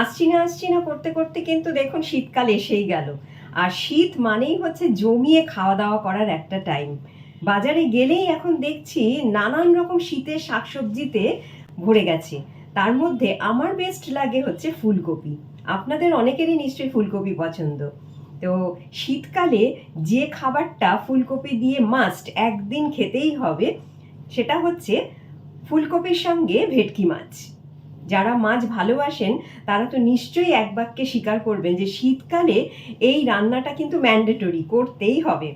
আসছি না আসছি না করতে করতে কিন্তু দেখুন শীতকাল এসেই গেল। আর শীত মানেই হচ্ছে জমিয়ে খাওয়া দাওয়া করার একটা টাইম বাজারে গেলেই এখন দেখছি নানান রকম শীতের শাকসবজিতে ভরে গেছে। তার মধ্যে আমার বেস্ট লাগে হচ্ছে ফুলকপি। আপনাদের অনেকেরই নিশ্চয়ই ফুলকপি পছন্দ। তো শীতকালে যে খাবারটা ফুলকপি দিয়ে মাস্ট একদিন খেতেই হবে, সেটা হচ্ছে ফুলকপির সঙ্গে ভেটকি মাছ। যারা মাছ ভালোবাসেন, তারা তো নিশ্চয়ই এক বাক্যে স্বীকার করবেন যে শীতকালে এই রান্নাটা কিন্তু ম্যান্ডেটরি করতেই হবে।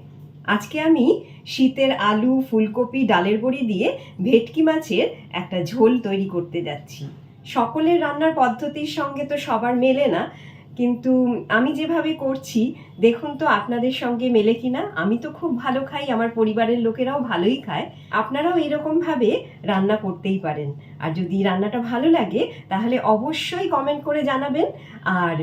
আজকে আমি শীতের আলু, ফুলকপি, ডালের বড়ি দিয়ে ভেটকি মাছের একটা ঝোল তৈরি করতে যাচ্ছি। সকলের রান্নার পদ্ধতির সঙ্গে তো সবার মেলে না। কিন্তু আমি যেভাবে করছি, দেখুন তো আপনাদের সঙ্গে মেলে কিনা। আমি তো খুব ভালো খাই, আমার পরিবারের লোকেরাও ভালোই খায়। আপনারাও এরকমভাবে রান্না করতেই পারেন। আর যদি রান্নাটা ভালো লাগে, তাহলে অবশ্যই কমেন্ট করে জানাবেন। আর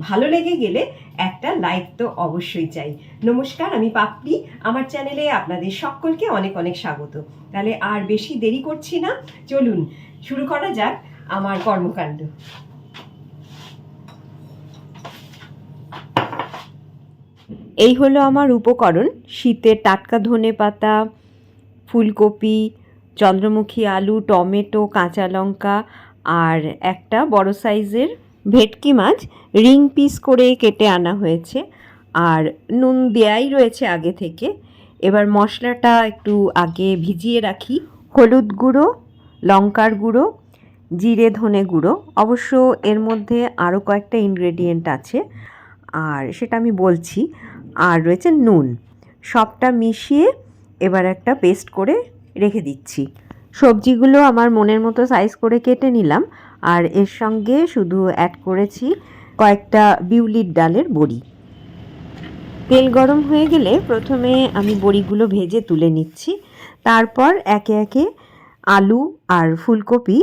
ভালো লেগে গেলে একটা লাইক তো অবশ্যই চাই। নমস্কার, আমি পাপড়ি। আমার চ্যানেলে আপনাদের সকলকে অনেক অনেক স্বাগত। তাহলে আর বেশি দেরি করছি না। চলুন, শুরু করা যাক আমার কর্মকাণ্ড। এই হলো আমার উপকরণ। শীতের টাটকা ধনে পাতা, ফুলকপি, চন্দ্রমুখী আলু, টমেটো, কাঁচা লঙ্কা আর একটা বড় সাইজের ভেটকি মাছ রিং পিস করে কেটে আনা হয়েছে। আর নুন দেয়াই রয়েছে আগে থেকে। এবার মশলাটা একটু আগে ভিজিয়ে রাখি। হলুদ গুঁড়ো, লঙ্কার গুঁড়ো, জিরে, ধনে গুঁড়ো। অবশ্য এর মধ্যে আরও কয়েকটা ইনগ্রেডিয়েন্ট আছে। আর সেটা আমি বলছি আর রয়েছে নুন। সবটা মিশিয়ে এবার একটা পেস্ট করে রেখে দিচ্ছি। সবজিগুলো আমার মনের মতো সাইজ করে কেটে নিলাম। আর এর সঙ্গে শুধু অ্যাড করেছি কয়েকটা বিউলির ডালের বড়ি। তেল গরম হয়ে গেলে প্রথমে আমি বড়িগুলো ভেজে তুলে নিচ্ছি। তারপর একে একে আলু আর ফুলকপি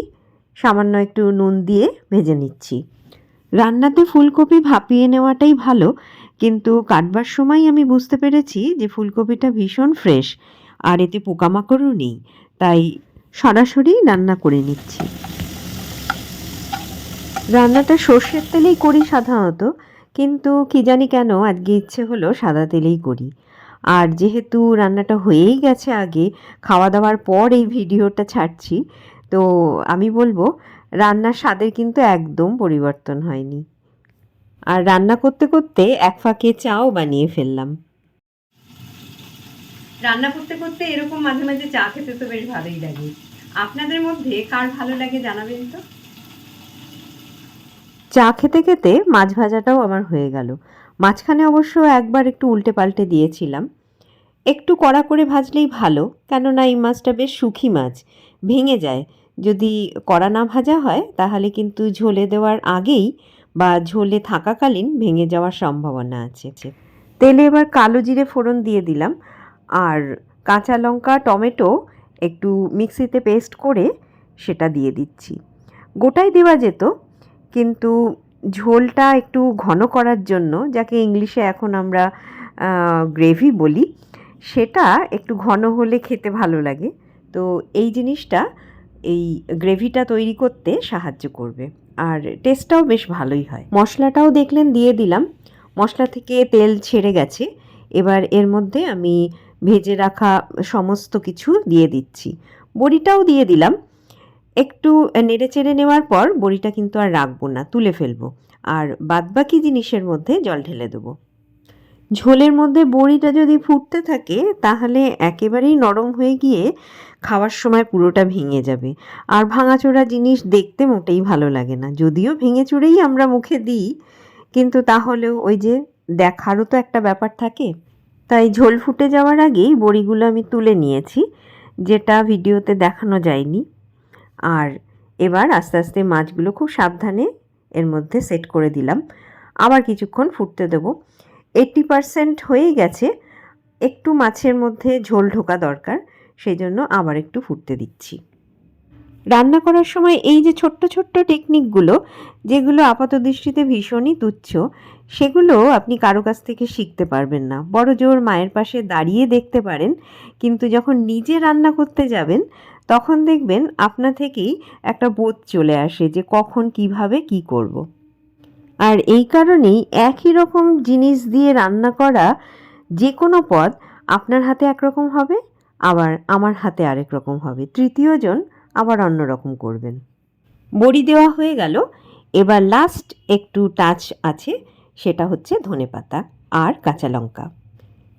সামান্য একটু নুন দিয়ে ভেজে নিচ্ছি। রান্নাতে ফুলকপি ভাপিয়ে নেওয়াটাই ভালো। কিন্তু কাটবার সময় আমি বুঝতে পেরেছি যে ফুলকপিটা ভীষণ ফ্রেশ, আর এতে পোকামাকড়ও নেই, তাই সরাসরি রান্না করে নিচ্ছি। রান্নাটা সর্ষের তেলেই করি সাধারণত, কিন্তু কি জানি কেন আজকে ইচ্ছে হলো সাদা তেলেই করি। আর যেহেতু রান্নাটা হয়েই গেছে আগে খাওয়া দাওয়ার পর এই ভিডিওটা ছাড়ছি, তো আমি বলব, রান্নার স্বাদের কিন্তু একদম পরিবর্তন হয়নি। আর রান্না করতে করতে এক ফাঁকে চাও বানিয়ে ফেললাম। রান্না করতে করতে এরকম মাঝে মাঝে চা খেতে তো বেশ ভালোই লাগে। আপনাদের মধ্যে কার ভালো লাগে জানাবেন তো? চা খেতে খেতে মাছ ভাজাটাও আমার হয়ে গেল। মাঝখানে অবশ্য একবার একটু উল্টে পাল্টে দিয়েছিলাম। একটু কড়া করে ভাজলেই ভালো কেননা এই মাছটা বেশ সুখী মাছ ভেঙে যায়। যদি কড়া না ভাজা হয় তাহলে কিন্তু ঝোলে দেওয়ার আগেই বা ঝোলে থাকাকালীন ভেঙে যাওয়ার সম্ভাবনা আছে। তেলে এবার কালো জিরে ফোড়ন দিয়ে দিলাম। আর কাঁচা লঙ্কা, টমেটো একটু মিক্সিতে পেস্ট করে সেটা দিয়ে দিচ্ছি। গোটাই দেওয়া যেত, কিন্তু ঝোলটা একটু ঘন করার জন্য, যাকে ইংলিশে এখন আমরা গ্রেভি বলি, সেটা একটু ঘন হলে খেতে ভালো লাগে। তো এই জিনিসটা, এই গ্রেভিটা তৈরি করতে সাহায্য করবে। আর টেস্টটাও বেশ ভালোই হয়। মশলাটাও দেখলেন, দিয়ে দিলাম। মশলা থেকে তেল ছেড়ে গেছে। এবার এর মধ্যে আমি ভেজে রাখা সমস্ত কিছু দিয়ে দিচ্ছি। বড়িটাও দিয়ে দিলাম। একটু নেড়ে চেড়ে নেওয়ার পর বড়িটা কিন্তু আর রাখব না, তুলে ফেলব। আর বাদবাকি জিনিসের মধ্যে জল ঢেলে দেবো। ঝোলের মধ্যে বড়িটা যদি ফুটতে থাকে, তাহলে একেবারেই নরম হয়ে গিয়ে খাওয়ার সময় পুরোটা ভেঙে যাবে। আর ভাঙাচোরা জিনিস দেখতে মোটেই ভালো লাগে না। যদিও ভেঙে চুরেই আমরা মুখে দিই, কিন্তু তাহলেও ওই যে দেখারও তো একটা ব্যাপার থাকে। তাই ঝোল ফুটে যাওয়ার আগেই বড়িগুলো আমি তুলে নিয়েছি, যেটা ভিডিওতে দেখানো যায়নি। আর এবার আস্তে আস্তে মাছগুলো খুব সাবধানে এর মধ্যে সেট করে দিলাম। আবার কিছুক্ষণ ফুটতে দেবো। এইট্টি পারসেন্ট হয়েই গেছে। একটু মাছের মধ্যে ঝোল ঢোকা দরকার সেই জন্য আবার একটু ফুটতে দিচ্ছি। রান্না করার সময় এই যে ছোট্ট ছোট্ট টেকনিকগুলো যেগুলো আপাত দৃষ্টিতে ভীষণই তুচ্ছ, সেগুলো আপনি কারও কাছ থেকে শিখতে পারবেন না। বড় জোর মায়ের পাশে দাঁড়িয়ে দেখতে পারেন, কিন্তু যখন নিজে রান্না করতে যাবেন, তখন দেখবেন আপনা থেকেই একটা বোধ চলে আসে যে কখন কীভাবে কি করব। আর এই কারণেই একই রকম জিনিস দিয়ে রান্না করা যে কোনো পদ আপনার হাতে একরকম হবে, আবার আমার হাতে আরেক রকম হবে। তৃতীয়জন আবার অন্য রকম করবেন। বড়ি দেওয়া হয়ে গেল। এবার লাস্ট একটু টাচ আছে, সেটা হচ্ছে ধনেপাতা আর কাঁচা লঙ্কা।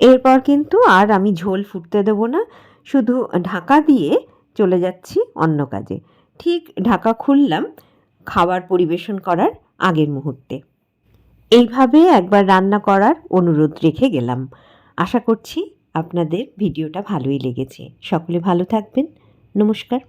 এরপর কিন্তু আর আমি ঝোল ফুটতে দেবো না, শুধু ঢাকা দিয়ে চলে যাচ্ছি অন্য কাজে। ঠিক ঢাকা খুললাম, খাবার পরিবেশন করার আগের মুহূর্তে। এইভাবে একবার রান্না করার অনুরোধ রেখে গেলাম। আশা করছি আপনাদের ভিডিওটা ভালোই লেগেছে। সকলে ভালো থাকবেন। নমস্কার।